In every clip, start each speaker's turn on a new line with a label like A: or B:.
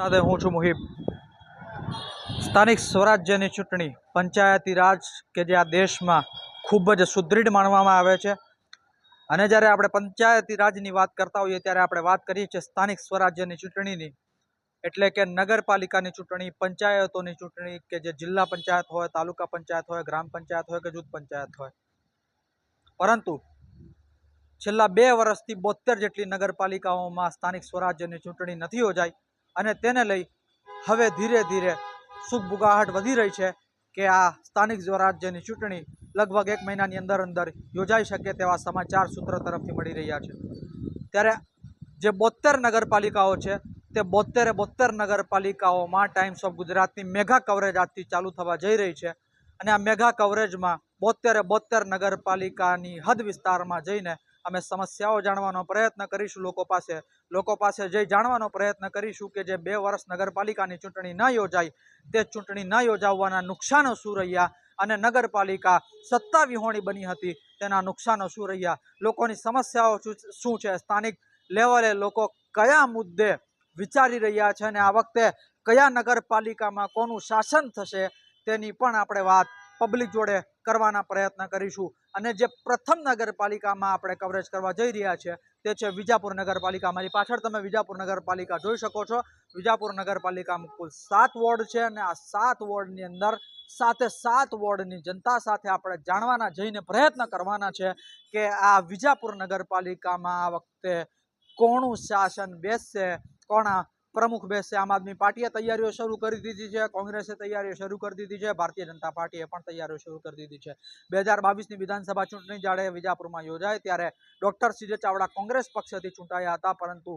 A: સાથે હું છું મુહિબ. સ્થાનિક સ્વરાજ્યની ચૂંટણી પંચાયતી રાજ કે જે આ દેશમાં ખૂબ જ સુદૃઢ માનવામાં આવે છે. અને જ્યારે આપણે પંચાયતી રાજની વાત કરતા હોઈએ ત્યારે આપણે વાત કરીએ છીએ સ્થાનિક સ્વરાજ્યની ચૂંટણીની. એટલે કે નગરપાલિકાની ચૂંટણી, પંચાયતોની ચૂંટણી કે જે જિલ્લા પંચાયત હોય, તાલુકા પંચાયત હોય, ગ્રામ પંચાયત હોય કે જૂથ પંચાયત હોય. પરંતુ છેલ્લા બે વર્ષથી બોતેર જેટલી નગરપાલિકાઓમાં સ્થાનિક સ્વરાજ્યની ચૂંટણી નથી યોજાઈ. અને તેને લઈ હવે ધીરે ધીરે સુખબુગાહટ વધી રહી છે કે આ સ્થાનિક સ્વરાજ્યની ચૂંટણી લગભગ એક મહિનાની અંદર અંદર યોજાઈ શકે તેવા સમાચાર સૂત્રો તરફથી મળી રહ્યા છે. ત્યારે જે બોતેર નગરપાલિકાઓ છે, તે બોતેરે બોતેર નગરપાલિકાઓમાં ટાઈમ્સ ઓફ ગુજરાતની મેગા કવરેજ આજથી ચાલુ થવા જઈ રહી છે. અને આ મેગા કવરેજમાં બોતેરે બોતેર નગરપાલિકાની હદ વિસ્તારમાં જઈને અમે સમસ્યાઓ જાણવાનો પ્રયત્ન કરીશું લોકો પાસે. લોકો પાસે જઈ જાણવાનો પ્રયત્ન કરીશું કે જે બે વર્ષ નગરપાલિકાની ચૂંટણી ન યોજાઈ, તે ચૂંટણી ન યોજાવવાના નુકસાનો શું રહ્યા અને નગરપાલિકા સત્તા વિહોણી બની હતી, તેના નુકસાનો શું રહ્યા? લોકોની સમસ્યાઓ શું છે? સ્થાનિક લેવલે લોકો કયા મુદ્દે વિચારી રહ્યા છે અને આ વખતે કયા નગરપાલિકામાં કોનું શાસન થશે તેની પણ આપણે વાત પબ્લિક જોડે કરવાના પ્રયત્ન કરીશું. અને જે પ્રથમ નગરપાલિકામાં આપણે કવરેજ કરવા જઈ રહ્યા છે તે છે વિજાપુર નગરપાલિકા. મારી પાછળ તમે વિજાપુર નગરપાલિકા જોઈ શકો છો. વિજાપુર નગરપાલિકામાં કુલ સાત વોર્ડ છે અને આ સાત વોર્ડની અંદર સાથે સાત વોર્ડની જનતા સાથે આપણે જાણવાના, જઈને પ્રયત્ન કરવાના છે કે આ વિજાપુર નગરપાલિકામાં આ વખતે કોણું શાસન બેસશે, કોના પ્રમુખ બેસશે આમ આદમી પાર્ટીએ તૈયારીઓ શરૂ કરી દીધી છે. કોંગ્રેસે તૈયારીઓ શરૂ કરી દીધી છે. ભારતીય જનતા પાર્ટીએ પણ તૈયારીઓ શરૂ કરી દીધી છે. બે હજાર બાવીસની વિધાનસભા ચૂંટણી જ્યારે વિજાપુરમાં યોજાય ત્યારે ડોક્ટર સીજે ચાવડા કોંગ્રેસ પક્ષથી ચૂંટાયા હતા. પરંતુ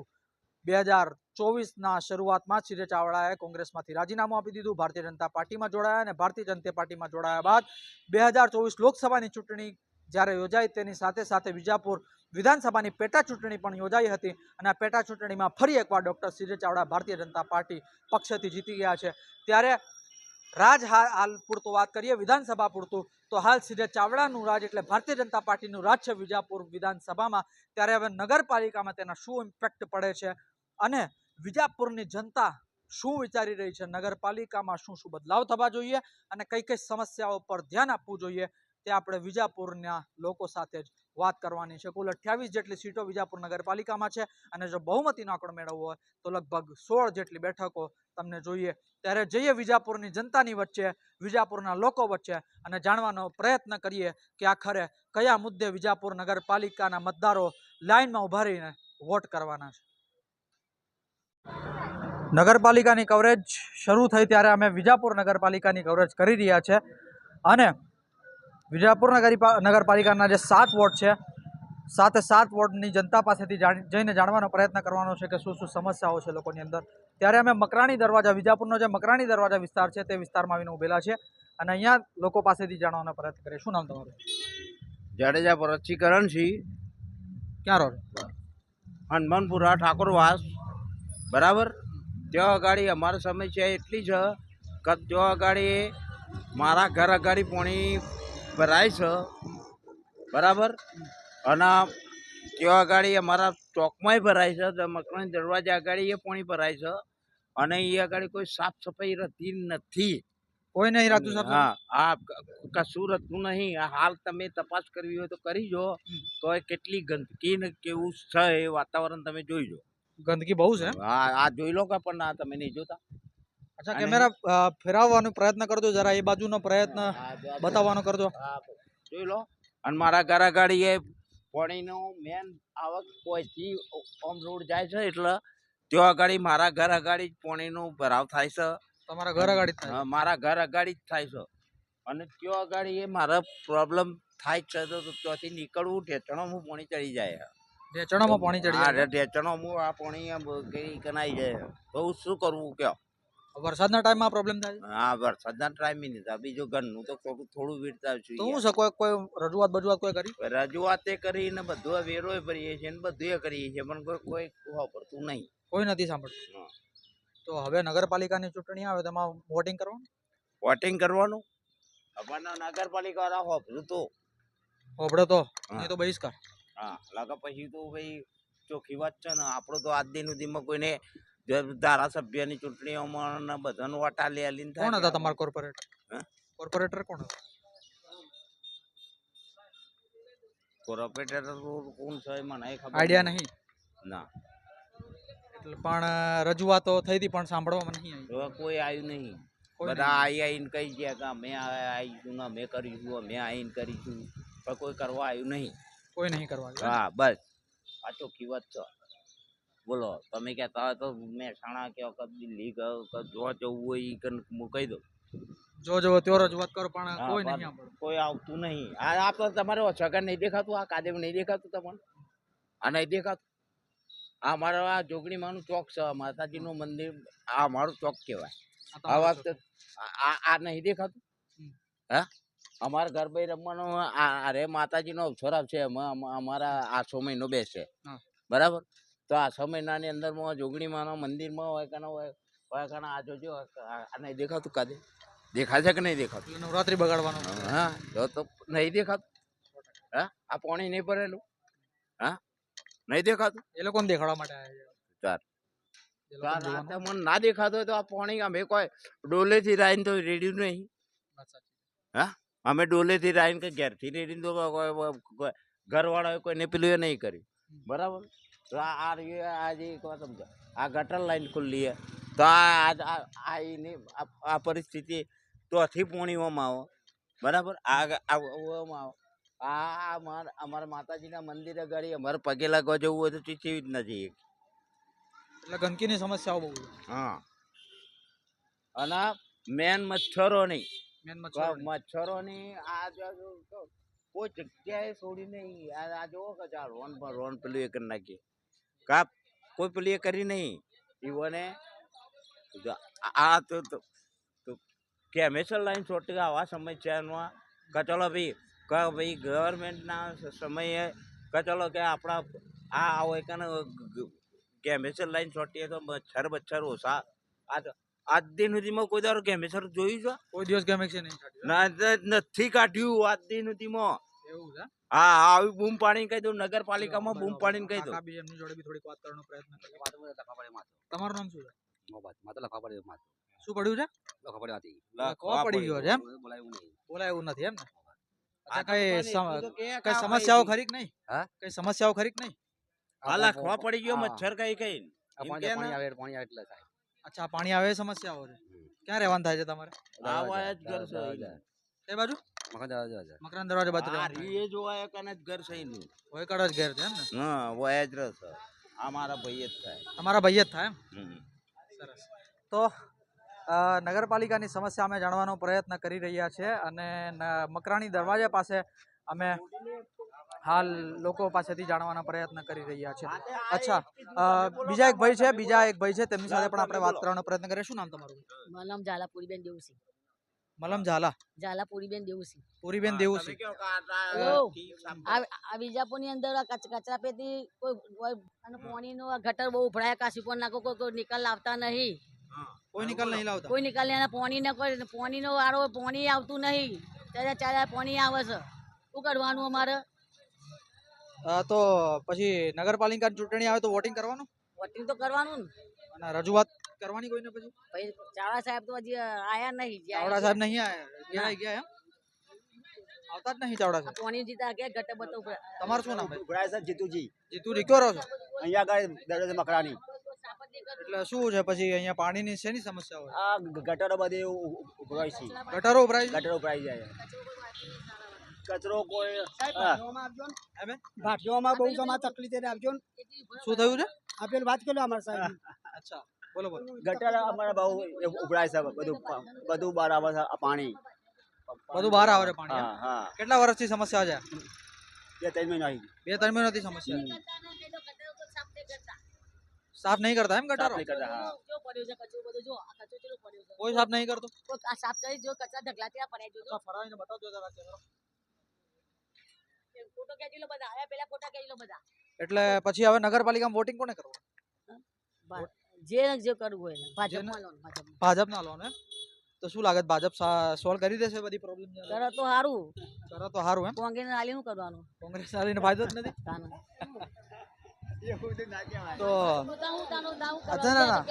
A: બે હજાર ચોવીસના શરૂઆતમાં જ ચાવડાએ કોંગ્રેસમાંથી રાજીનામું આપી દીધું. ભારતીય જનતા પાર્ટીમાં જોડાયા અને ભારતીય જનતા પાર્ટીમાં જોડાયા બાદ બે લોકસભાની ચૂંટણી જ્યારે યોજાઈ તેની સાથે સાથે વિજાપુર વિધાનસભાની પેટા ચૂંટણી પણ યોજાઈ હતી અને પેટા ચૂંટણીમાં ફરી એકવાર doctor CJ Chavda Bharatiya Janata party પક્ષથી જીતી ગયા છે. ત્યારે રાજ હાલ પૂરતું વાત કરીએ, વિધાનસભા પૂરતું, તો હાલ સીધે ચાવડાનું રાજ એટલે ભારતીય જનતા પાર્ટીનું રાજ છે વિજાપુર વિધાનસભામાં. ત્યારે હવે નગરપાલિકામાં તેના શું ઇમ્પેક્ટ પડે છે અને વિજાપુરની જનતા શું વિચારી રહી છે? નગરપાલિકામાં શું શું બદલાવ થવા જોઈએ અને કઈ કઈ સમસ્યાઓ પર ધ્યાન આપવું જોઈએ તે આપણે વિજાપુરના લોકો સાથે જ વાત કરવાની છે. કુલ અઠ્યાવીસ જેટલી સીટો વિજાપુર નગરપાલિકામાં છે અને જો બહુમતીનો આંકડો મેળવવો હોય તો લગભગ સોળ જેટલી બેઠકો તમને જોઈએ. ત્યારે જઈએ વિજાપુરની જનતાની વચ્ચે, વિજાપુરના લોકો વચ્ચે અને જાણવાનો પ્રયત્ન કરીએ કે આખરે કયા મુદ્દે વિજાપુર નગરપાલિકાના મતદારો લાઇનમાં ઊભા રહીને વોટ કરવાના છે. નગરપાલિકાની કવરેજ શરૂ થઈ ત્યારે અમે વિજાપુર નગરપાલિકાની કવરેજ કરી રહ્યા છે અને વિજાપુર નગરીપા નગરપાલિકાના જે સાત વોર્ડ છે સાતે સાત વોર્ડની જનતા પાસેથી જાણ જઈને જાણવાનો પ્રયત્ન કરવાનો છે કે શું શું સમસ્યાઓ છે લોકોની અંદર. ત્યારે અમે મકરાણી દરવાજા વિજાપુરનો જે મકરાણી દરવાજા વિસ્તાર છે તે વિસ્તારમાં આવીને ઉભેલા છે અને અહીંયા લોકો પાસેથી જાણવાનો પ્રયત્ન કરીએ. શું નામ તમારું?
B: જાડેજા પરતથી કરણસિંહ
A: ક્યાં રહો છો
B: હનુમાનપુરા ઠાકોરવાસ. બરાબર? ત્યાં અગાડી અમારી સમસ્યા એટલી છે કે ત્યાં અગાડી મારા ઘર અગાડી પાણી ભરાય છે. બરાબર? અને ત્યાં અગાડી અમારા ચોકમાંય ભરાય છે. તો મકરાણી દરવાજા અગાડી એ પાણી ભરાય છે. અને એ અગાડી કોઈ સાફ સફાઈ રહેતી નથી.
A: કોઈ નહીં રહેતું
B: હા આ કશું રહેતું નહીં હાલ તમે તપાસ કરવી હોય તો કરી જો. તો કેટલી ગંદકી ને કેવું છે એ વાતાવરણ તમે જોઈ જો.
A: ગંદકી બહુ છે.
B: હા આ જોઈ લો કે પણ આ તમે નહીં જોતા?
A: અચ્છા કેમેરા ફેરવવાનો પ્રયત્ન કરજો જરા એ બાજુનો પ્રયત્ન બતાવવાનો કરજો.
B: જોઈ લો. અને મારા ઘર ગાડી એ પાણીનો મેન આવક કોઈથી ઓમ રોડ જાય છે એટલે ત્યાં ગાડી મારા ઘર ગાડી જ પાણીનો ભરાવ થાય છે.
A: તમારા ઘર ગાડી થાય?
B: મારા ઘર ગાડી જ થાય છે. અને ત્યાં ગાડી એ મારા પ્રોબ્લેમ થાય છે તો ત્યાંથી નીકળવું ઢેચણોમાં પાણી ચડી જાય
A: ઢેચણામાં પાણી ચડી જાય?
B: ઢેચણોમાં આ પાણી કનાઈ જાય બહુ શું કરવું કયો?
A: વરસાદના ટાઈમમાં પ્રોબ્લેમ થાય
B: હા વરસાદના ટાઈમે નહીં થાય. બીજું ઘરનું તો થોડું થોડું વીરતા છું
A: તો હું શકો કોઈ રજૂઆત બજૂઆત કોઈ કરી?
B: રજૂઆતે કરીને બધું વેરોય ભરીએ છીએ ને બધું કરીએ છીએ પણ કોઈ કોઈ વાપરતું નહીં.
A: કોઈ નથી સાંભળતું? તો હવે નગરપાલિકાની ચૂંટણી આવે તેમાં વોટિંગ કરવાનું?
B: વોટિંગ કરવાનું? અમારા નગરપાલિકા હોપરું તો.
A: હોબળે તો?
B: એ
A: નહીં તો બહિષ્કાર.
B: હા લાગે પછી તો ભાઈ ચોખ્ખી વાત છે ને આપણો તો આજ દિન સુધીમાં કોઈને ધારાસભ્યની ચૂંટણીઓમાં બધાનું વટા લે લીન
A: કોણ હતા. તમારા કોર્પોરેટર કોર્પોરેટર કોણ હતા?
B: કોર્પોરેટર કોણ છે મને ખબર
A: આઈડિયા નહીં.
B: ના.
A: એટલે પણ રજૂઆતો થઈ હતી પણ સાંભળવામાં નહીં આવી.
B: કોઈ આવ્યું નહીં. બધા આઈ આઈને કહી ગયા કે અમે આવીશું ને અમે કરીશું અમે આઈને કરીશું. પણ કોઈ કરવા આવ્યું નહીં.
A: કોઈ નહીં કરવા
B: હા બસ. આ ચોખ્ખી વાત છે. બોલો તમે કહેતા હોય તો મહેસાણા કે વખત દિલ્હી જો જવું હોય એ કન હું કહી દઉં.
A: જો જો ત્યોરો જ વાત કરો પણ કોઈ નહીં
B: કોઈ આવતું નહીં. આ આ તો તમારે છગન નહીં દેખાતું આ કાદેવ નહીં દેખાતું તમને? આ નહીં દેખાતું? આ અમારો આ જોગણીમાંનું ચોક છે માતાજીનું મંદિર આ અમારું ચોક કહેવાય.
A: આ
B: વાત આ નહીં દેખાતું? હા? અમારા ઘર ભાઈ રમવાનો આ અરે માતાજીનો અવસર આવશે છે અમ- અમારા આસો મહિનો બેસે. બરાબર? તો આ મહિનાની અંદરમાં જોગણીમાંનો મંદિરમાં હોય કાના હોય હોય કાનો આ જોજો આ આ નહીં દેખાતું કાદે. દેખાય છે કે નહીં દેખાતું?
A: નવરાત્રી બગાડવાનું.
B: હા જો તો નહીં દેખાતું. હા આ પાણી નહીં ભરેલું. હા નહીં દેખાતું?
A: એ લોકોને દેખાડવા માટે
B: ચાર. મને ના દેખાતું હોય તો આ પાણી અમે કોઈ ડોલેથી રાઈને તો રેડ્યું નહીં.
A: હા
B: અમે ડોલેથી રાઈને કે ઘેરથી રેડીને તો ઘરવાળાએ કોઈને પેલું એ નહીં કર્યું. બરાબર? તો આ આ રહ્યું આ જે કહો સમજો આ ગટર લાઈન ખુલ્લી છે તો આ આ- આ આ એની આ- આ પરિસ્થિતિ તોથી પોણીઓમાં આવો બરાબર આ ગ- આ ઓમાં આવો આ અમારા અમારા માતાજીના મંદિરે ગાડી અમારે પગે લાગવા જવું હોય તો ચીચી જ નથી
A: એટલે ગંદકીની સમસ્યાઓ બહુ. છે
B: હા અને મેન મચ્છરો નહીં
A: મેન
B: તો
A: મચ્છરો
B: મચ્છરોની આ જો જો- જો કોઈ જગ્યાએ છોડી નહીં. આ આ જોવો કે ચાલ રોન પર રોન પેલું એ કરી નાખીએ. કાપ કોઈ પેલી કરી નહીં. ઈવોને આ- તો કેમેસલ લાઈન છોટી આવા સમસ્યાનો કે ચલો ભાઈ કે ભાઈ ગવર્મેન્ટના સમયે કે ચલો કે આપણા આ આવો એક કેમેસલ લાઈન છોટીએ તો મચ્છર મચ્છર ઓછા આ તો આજ દિન સુધીમાં કોઈ દારો કેમેસર જોયું છે?
A: કોઈ દિવસ છે નહીં
B: ના નથી કાઢ્યું આજ દિન સુધીમાં. હા આવી બૂમ પાડીને કહી દઉં નગરપાલિકામાં બૂમ પાડીને કહી દઉં.
A: એમની જોડે બી થોડીક વાત કરવાનો પ્રયત્ન તમારું નામ શું છે? શું પડ્યું છે? લખવા પડી ગયો છે એમ? બોલાય એવું નથી એમ ને? અચ્છા કઈ કઈ સમસ્યાઓ ખરી કે નહીં?
C: હા?
A: કઈ સમસ્યાઓ ખરી કે નહીં?
B: હા લખવા પડી ગયો મચ્છર કઈ કઈ. એમ એટલે થાય.
A: અચ્છા પાણી આવે સમસ્યાઓ છે. ક્યાં રહેવાનું થાય છે તમારે?
B: આવા જ ઘર છે. એનું.
A: કઈ બાજુ? મકરાન દરવાજા બાજુ
B: આ રીએ જોવાય કને જ ઘર છે એનું.
A: ઓય કડ જ ઘર છે એમ ને?
B: હા વયા જ રસ. આ મારા ભાઈ જ થાય.
A: તમારા ભાઈ જ થાય એમ? સરસ. તો નગરપાલિકાની સમસ્યા અમે જાણવાનો પ્રયત્ન કરી રહ્યા છે અને મકરાણી દરવાજા પાસે અમે હાલ લોકો પાસેથી જાણવાનો પ્રયત્ન કરી રહ્યા છે. અચ્છા બીજા એક ભાઈ છે બીજા એક ભાઈ છે તેમની સાથે પણ આપણે વાત કરવાનો પ્રયત્ન કરીએ શું નામ તમારું?
D: મારું નામ ઝાલા પૂરીબેન દેવુસિંહ.
A: મલમ ઝાલા.
D: ઝાલા પૂરીબેન દેવુસી.
A: પૂરીબેન
B: કે આ-
D: વિજાપુરની અંદર કચરા પેટી કોઈ અને પાણીનો ગટર બહુ ઉભરાયા કાશી પણ નાખો કોઈ કોઈ નિકાલ લાવતા નહીં.
A: કોઈ નિકાલ નહીં લાવતા.
D: કોઈ નિકાલ નહીં પાણી કોઈ પાણીનો વારો પાણી આવતું નહીં. ત્યારે ચાલે પાણી આવે છે. શું કરવાનું અમારે?
A: તો પછી નગરપાલિકાની ચૂંટણી આવે તો વોટિંગ કરવાનું?
D: વોટિંગ તો કરવાનું ને.
A: અને રજૂઆત કરવાની કોઈને પછી?
D: પછી ચાવડા સાહેબ તો હજી આયા નહીં જે
A: ચાવડા સાહેબ નહીં આયા? ઘેરાઈ ગયા એમ? આવતા જ નહીં ચાવડા
D: આ
A: સાહેબ?
D: પાણી જીતા ગયા ગટર બતો ઉપર?
A: તમારું શું નામ ભાઈ?
C: ઉભરાય છે જીતુજી.
A: જીતુજી કયો રહો છો?
C: અહીંયા આગળ દરવાજે મકરાની.
A: એટલે શું છે પછી અહીંયા પાણીની શેની સમસ્યા હોય?
C: આ ગ- ગટરો બધી ઉ- ઉ- ઉભરાય છે.
A: ગટરો ઉભરાય છે?
C: ગટરો ઉભરાઈ જાય. કચરો કોઈ હા.
A: હે બેન?
E: ભાટીઓમાં બહુ તમારે તકલીફ છે આવજો ને.
A: શું થયું છે?
E: આ પેલું વાત કરો અમારા સાહેબ
A: અચ્છા. બોલો બોલો.
C: ગટર અમારા બહુ ઉભરાય છે બધું બધું બહાર આવે છે પાણી.
A: બધું બહાર આવે પાણી
C: હા હા.
A: કેટલા વર્ષથી સમસ્યા છે?
C: બે ત્રણ મહિના
A: બે ત્રણ મહિનાથી સમસ્યા છે. સાફ નહીં કરતા એમ
C: સાફ નહીં કરતા હા.
D: જો પડ્યો છે કચરો બધો જો આ કચરો ચેટલો પડ્યો છે.
A: કોઈ સાફ નહીં કરતો?
D: આ સાફ કરી જો કચરા ઢગલા ત્યાં પડ્યા જો.
A: ફરાવીને બતાવજો જરા કેમેરો.
D: ફોટો ખેંચી લો બધા આયા પેલા ફોટા ખેંચી લો બધા.
A: એટલે પછી હવે નગરપાલિકામાં વોટિંગ કોને કરવું?
D: જે જે કરવું હોય ને ભાજપમાં લો ને, ભાજપમાં.
A: ભાજપ ના લો ને? તો શું લાગે ભાજપ સોલ્વ કરી દેશે બધી પ્રોબ્લેમ
D: કરે તો સારું
A: કરે તો સારું એમ?
D: કોંગ્રેસ આલી શું કરવાનું?
A: કોંગ્રેસ ને ફાયદો જ નથી? તો ના, ના.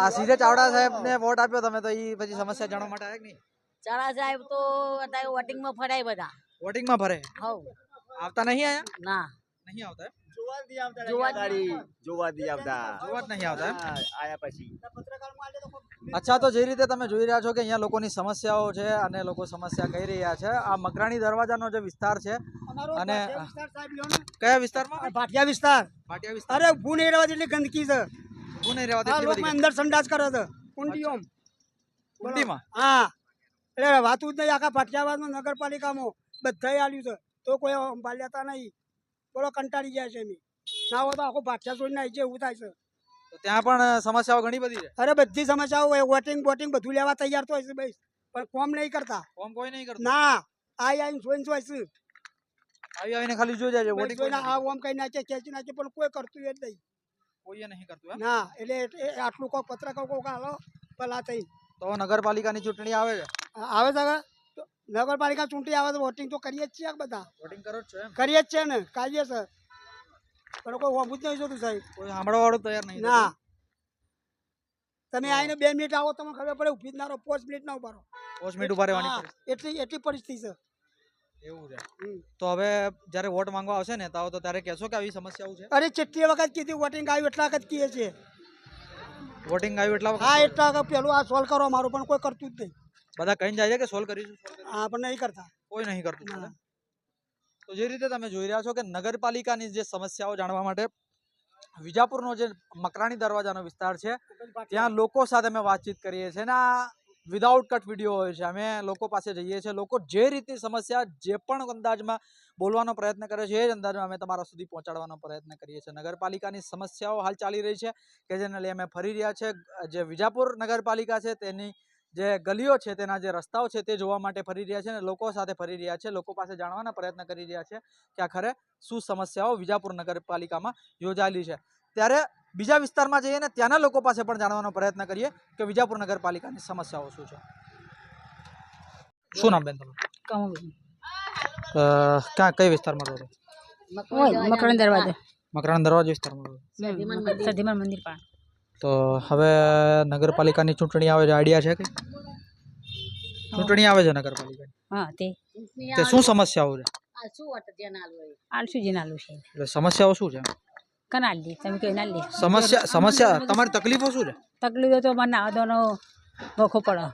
A: આ સીધે ચાવડા સાહેબને વોટ આપ્યો તમે તો એ પછી સમસ્યા જાણવા માટે આવ્યા કે નહીં?
D: ચાલા સાહેબ તો અત્યારે વોટિંગમાં ફરાય બધા.
A: વોટિંગમાં ભરે
D: હવ.
A: આવતા નહીં આયા
D: ના.
A: નહીં આવતા?
C: જોવા આવતા
D: જોવા જ
C: નહીં આવતા આયા પછી.
A: અચ્છા તો જે રીતે તમે જોઈ રહ્યા છો કે અહીંયા લોકોની સમસ્યાઓ છે અને લોકો સમસ્યા કહી રહ્યા છે આ મકરાણી દરવાજાનો જે વિસ્તાર છે અને-
E: ભાટિયા.
A: કયા વિસ્તારમાં?
E: ભાટિયા વિસ્તાર.
A: પાટિયા વિસ્તાર.
E: અરે નહીં રહેવા જેટલી ગંદકી છે.
A: ઊભું નહીં એટલી
E: અંદર સંડાસ કરે છે. કુંડીઓમ
A: કુંડીમાં?
E: હા. એટલે વાતું જ નહીં આખા ભાટિયાવાદમાં નગરપાલિકામાં બધાય આવ્યું છે. તો કોઈ સંભાળ્યાતા નહીં. બોલો કંટાળી જાય છે ના હોય તો આખું ભાટિયા છોડી નાખી જાય એવું થાય છે.
A: તો ત્યાં પણ સમસ્યાઓ ઘણી બધી છે?
E: અરે બધી સમસ્યાઓ હોય વોટિંગ બોટિંગ બધું લેવા તૈયાર તો છે ભાઈ પણ કોમ નહીં કરતા.
A: કોમ કોઈ નહીં કરતા?
E: ના આ આઈને જોઈને જોઈ છે
A: આવી આવીને ખાલી જોઈ જાય વોટિંગ
E: જોઈને આ ઓમ કઈ નાખે ખેંચી નાખે પણ કોઈ કરતું જ નહીં.
A: કોઈએ નહીં કરતું
E: ના એટલે આટલું કોક પત્ર કોક હાલો ભલા થઈ
A: તો નગરપાલિકાની ચૂંટણી આવે છે?
E: આવે છે નગરપાલિકા ચૂંટણી આવે તો વોટિંગ તો કરીએ જ છીએ બધા.
A: વોટિંગ કરો છો એમ?
E: કરીએ જ છે ને કાયદેસર. પણ કોઈ હોવું જ નહીં જોતું સાહેબ.
A: કોઈ સાંભળવા વાળું તૈયાર નહીં
E: ના. તમે આવીને બે મિનિટ આવો તમને ખબર પડે ઊભી જ ના રહો પાંચ મિનિટ ના ઊભા રહો.
A: પોસ્ટ મિનિટ ઊભા રહેવાની
E: એટલી એટલી પરિસ્થિતિ છે.
A: એવું છે. તો હવે જ્યારે વોટ માંગવા આવશે ને તો ત્યારે કહેશો કે આવી સમસ્યાઓ છે?
E: અરે કેટલી વખત કીધી વોટિંગ આવ્યું એટલા વખત કીએ છીએ.
A: વોટિંગ આવ્યું એટલા
E: હા એટલા પેલું આ સોલ્વ કરો મારું પણ કોઈ કરતું જ નહીં.
A: બધા કહીને જાય છે કે સોલ્વ કરીશું.
E: હા પણ નહીં કરતા.
A: કોઈ નહીં કરતું તો જે રીતે તમે જોઈ રહ્યા છો કે નગરપાલિકાની જે સમસ્યાઓ જાણવા માટે વિજાપુરનો જે મકરાણી દરવાજાનો વિસ્તાર છે ત્યાં લોકો સાથે અમે વાતચીત કરીએ છીએ. અને આ વિધાઉટ કટ વીડિયો હોય છે. અમે લોકો પાસે જઈએ છીએ. લોકો જે રીતની સમસ્યા, જે પણ અંદાજમાં બોલવાનો પ્રયત્ન કરે છે, એ જ અંદાજમાં અમે તમારા સુધી પહોંચાડવાનો પ્રયત્ન કરીએ છીએ. નગરપાલિકાની સમસ્યાઓ હાલ ચાલી રહી છે કે જેને લઈ અમે ફરી રહ્યા છે. જે વિજાપુર નગરપાલિકા છે તેની જે ગલીઓ છે, તેના જે રસ્તાઓ છે તે જોવા માટે ફરી રહ્યા છે અને લોકો સાથે ફરી રહ્યા છે. લોકો પાસે જાણવાના પ્રયત્ન કરી રહ્યા છે કે આખરે શું સમસ્યાઓ વિજાપુર નગરપાલિકામાં યોજાયેલી છે. ત્યારે બીજા વિસ્તારમાં જઈએ ને ત્યાંના લોકો પાસે પણ જાણવાનો પ્રયત્ન કરીએ કે વિજાપુર નગરપાલિકાની સમસ્યાઓ શું છે. શું નામ બેન તમારું? ક્યાં કઈ વિસ્તારમાં રહો છો?
F: મકરણ દરવાજે.
A: મકરાણ દરવાજા વિસ્તારમાં રહો
D: સધીમાન મંદિર.
F: પણ
A: તો હવે નગરપાલિકાની ચૂંટણી આવે છે આઈડિયા છે કે ચૂંટણી આવે છે નગરપાલિકાની?
F: હા તે.
A: તે શું સમસ્યાઓ છે?
D: આ શું વટ ધ્યાન આલવું એ?
F: આલસુજી નાલું છે.
A: એટલે સમસ્યાઓ શું છે?
F: કનાલ લે? તમે કઈ ના લે.
A: સમસ્યા સમસ્યા તમારી તકલીફો શું છે?
F: તકલીફો તો મને નાવા દોનો ભોખો પડો.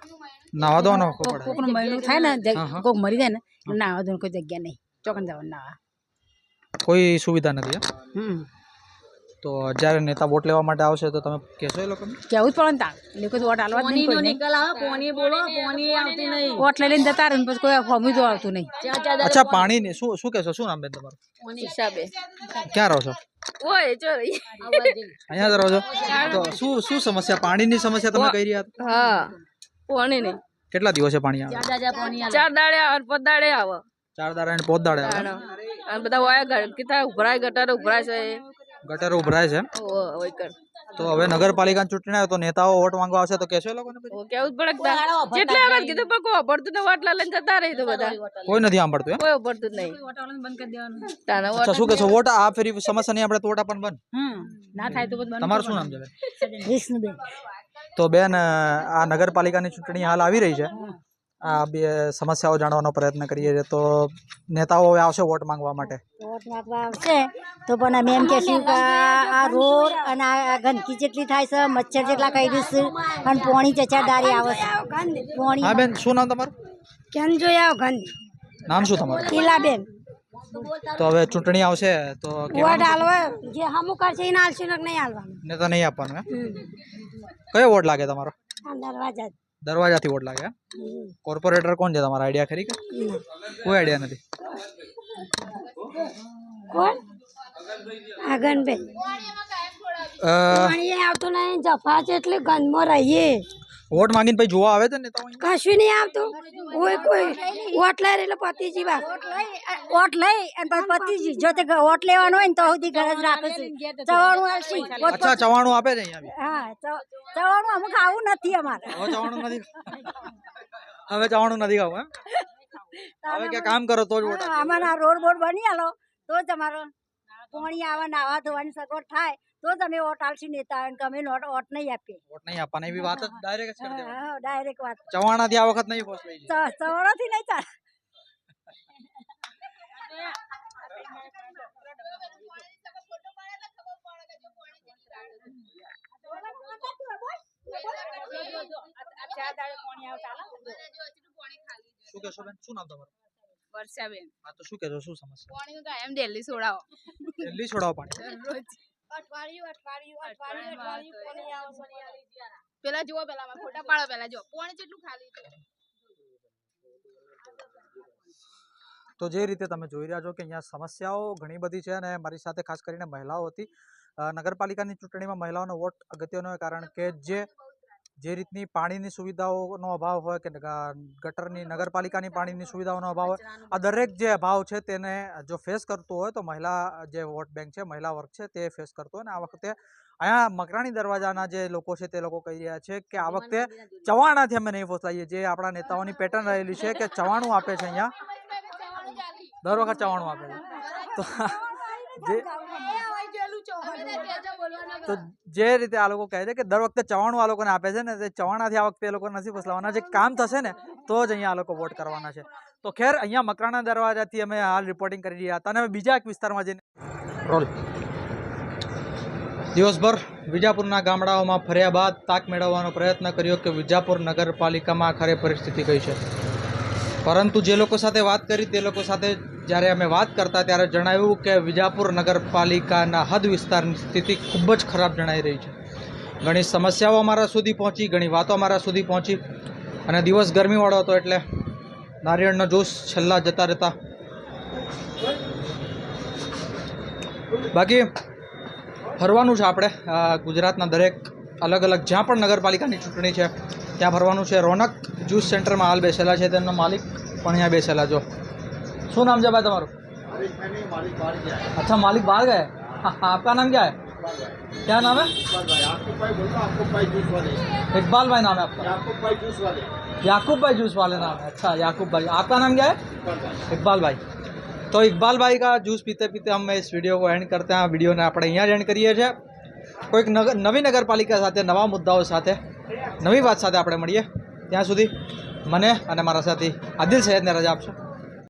A: નાવા ધોવાનો
F: કોક
A: પડે
F: કોકનું મહિનું થાય ને. કોક મરી જાય ને નાવા દોનો કોઈ જગ્યા નહીં. ચોકન જવાનું નાવા
A: કોઈ સુવિધા નથી
F: હમ.
A: તો જ્યારે નેતા વોટ લેવા માટે આવશે તો તમે કહેશો એ લોકોને?
F: કેવું જ પડે ને તાણ. વોટ આલવા જ નહીં કોઈને.
D: નિકાલ આવે પોણી બોલો પોણી આવતી નહીં.
F: વોટ લઈ લઈને જતા રહે પછી કોઈ ફોર્મ તો આવતું નહીં.
A: અચ્છા પાણી ને શું શું કહેશો? શું નામ બેન તમારું?
D: પોણી
A: ક્યાં રહો છો?
D: ઓય જો
A: અહીંયા જ રહો છો? તો શું શું સમસ્યા? પાણીની સમસ્યા તમે કહી રહ્યા હતા?
G: હા પાણી નહીં
A: કેટલા દિવસે પાણી આવે?
D: ચાર દાડા પોણી આલે.
G: ચાર દાડે આવે પાંચ દાડે આવે.
A: ચાર દાડે અને પોત દાડે આવે?
G: અને બધા વાયા ઘર કીધા ઉભરાય ગટર ઉભરાય છે.
A: ગટરો ઉભરાય છે. તો હવે નગરપાલિકા ચૂંટણી આવે તો નેતાઓ વોટ માંગવા આવશે તો કેશો લોકોને પછી?
G: કેવું પડે જેટલે વખત કીધું પણ કોઈ અભરતું ને વાટલા લઈને જતા રહી તો બધા.
A: કોઈ નથી સાંભળતું એમ?
G: કોઈ અભરતું નહીં.
F: વોટ બંધ કરી દેવાનું.
G: તાના
A: શું કહેશો? વોટ આ ફેરી સમસ્યા નહીં આપણે તો વોટ આપણ બંધ
F: ના થાય તો બધું
A: તમારું શું નામ છે બેન?
F: વિષ્ણુબેન
A: તો બેન આ નગરપાલિકાની ચૂંટણી હાલ આવી રહી છે. આ બે સમસ્યાઓ જાણવાનો પ્રયત્ન કરીએ છીએ. તો નેતાઓ હવે આવશે વોટ માંગવા માટે.
H: વોટ નાખવા આવશે તો પણ અમે એમ કહેશું કે આ રોડ અને આ ગંદકી જેટલી થાય છે મચ્છર જેટલા કહી દઈશું અને પોણી ચચાદારી આવે છે. પોણી
A: હા બેન શું નામ તમારું?
H: કેમ આવો ગંદ.
A: નામ શું તમારું?
H: બેન
A: તો હવે ચૂંટણી આવશે તો
H: વોટ આલવે જે હમુ કરશે એને હાલશું ને નહીં હાલવાનું
A: નેતા નહીં આપવાનું કયો વોટ લાગે તમારો?
H: દરવાજા.
A: દરવાજાથી વોટ લાગે કોર્પોરેટર કોણ છે તમારા? આઈડિયા ખરી કે? કોઈ આઈડિયા નથી.
H: કોણ? આગનબેન.
A: અ,
H: પાણી આવતું નહીં જફા છે એટલે ગંદમાં રહીએ.
A: વોટ માંગીને પછી જોવા આવે છે ને
H: કશું નહીં આવતું. કોઈ કોઈ વોટ લઈ એટલે પતિજી બા. વોટ લઈ અને પછી પતિજી. જો તે વોટ લેવાનો હોય ને તો સુધી ઘરે જ રાખે છે. ચવાણું આવશે
A: અચ્છા ચવાણું આપે છે અહીંયા
H: હા ચવાણું અમુક આવું નથી અમારે.
A: હવે ચવાણું નથી હવે ચવાણું નથી ખાવું એમ? હવે કે કામ કરો તો જ વોટ
H: હા, રોડ બોડ બની આલો. તો જ અમારો પાણી આવે નાવા ધોવાની સગવડ થાય. તો જ અમે ઓટ આલસી નેતા આવે અમે નોટ ઓટ નહીં આપીએ.
A: વોટ નહીં આપવાના એવી વાત ડાયરેક્ટ જ કરી દેવાની.
H: હા ડાયરેક્ટ વાત.
A: ચવાણાથી આ વખત નહીં ફોસલાઈ ચવાણા
H: થી નહીં ચાલે.
A: શું કહેશો બેન? શું નામ તમારું?
G: વર્ષાબેન.
A: હા તો શું કહેશો? શું સમસ્યા?
G: પાણી એમ ડેલી છોડાવો
A: દિલ્હી છોડાવો પાણી?
H: અઠવાડિયું અઠવાડિયું અઠવાડિયું અઠવાડિયું પાણી આવે
G: પેલા જુઓ પેલા ફોટા પાડો પેલા જો પાણી જેટલું ખાલી
A: તો જે રીતે તમે જોઈ રહ્યા છો કે અહીંયા સમસ્યાઓ ઘણી બધી છે અને મારી સાથે ખાસ કરીને મહિલાઓ હતી. નગરપાલિકાની ચૂંટણીમાં મહિલાઓનો વોટ અગત્યનો કારણ કે જે જે રીતની પાણીની સુવિધાઓનો અભાવ હોય કે ગટરની નગરપાલિકાની પાણીની સુવિધાઓનો અભાવ હોય આ દરેક જે અભાવ છે તેને જો ફેસ કરતું હોય તો મહિલા જે વોટ બેંક છે મહિલા વર્ગ છે તે ફેસ કરતો હોય અને આ વખતે અહીંયા મકરાણી દરવાજાના જે લોકો છે તે લોકો કહી રહ્યા છે કે આ વખતે ચવાણાથી અમે નહીં પહોંચાઈએ જે આપણા નેતાઓની પેટર્ન રહેલી છે કે ચવાણું આપે છે અહીંયા. દર વખત ચવાણું આપે છે. તો જે તો જે રીતે આ લોકો કહે છે કે દર વખતે ચવાણું આ લોકોને આપે છે ને તે ચવાણાથી આ વખતે એ લોકો નથી ફસલાવાના જે કામ થશે ને તો જ અહીંયા આ લોકો વોટ કરવાના છે. તો ખેર અહીંયા મકરાણા દરવાજાથી અમે હાલ રિપોર્ટિંગ કરી રહ્યા હતા અને અમે બીજા એક વિસ્તારમાં જઈને રોલ. દિવસભર વિજાપુરના ગામડાઓમાં ફર્યા બાદ તાક મેળવવાનો પ્રયત્ન કર્યો કે વિજાપુર નગરપાલિકામાં આખરે પરિસ્થિતિ કઈ છે. પરંતુ જે લોકો સાથે વાત કરી તે લોકો સાથે જ્યારે અમે વાત કરતા ત્યારે જણાવ્યું કે વિજાપુર નગરપાલિકાના હદ વિસ્તારની સ્થિતિ ખૂબ જ ખરાબ જણાઈ રહી છે. ઘણી સમસ્યાઓ અમારા સુધી પહોંચી, ઘણી વાતો અમારા સુધી પહોંચી અને દિવસ ગરમીવાળો હતો એટલે નારિયેળનો જ્યુસ છેલ્લા જતા રહેતા. બાકી ફરવાનું છે આપણે. ગુજરાતના દરેક અલગ અલગ જ્યાં પણ નગરપાલિકાની ચૂંટણી છે, ત્યાં ફરવાનું છે. રોનક જ્યુસ સેન્ટરમાં હાલ બેસેલા છે તેમનો માલિક, પણ અહીંયા બેસેલા જો. શું નામ છે ભાઈ તમારું अच्छा मालिक बाहर गए हाँ, हाँ, आपका नाम क्या है क्या नाम है इकबाल भाई नाम है आपका याकूब भाई जूस वाले नाम है अच्छा याकूब भाई आपका नाम क्या है इकबाल भाई તો ઇકબાલ ભાઈ કા જ્યુસ પીતે પીતે हम इस वीडियो को एंड करते हैं વિડીયોને આપણે અહીંયા જ એન્ડ કરીએ છીએ કોઈક નગર નવી નગરપાલિકા સાથે નવા મુદ્દાઓ સાથે નવી વાત સાથે આપણે મળીએ ત્યાં સુધી મને અને મારા સાથી આદિલ સૈયદને રજા આપશો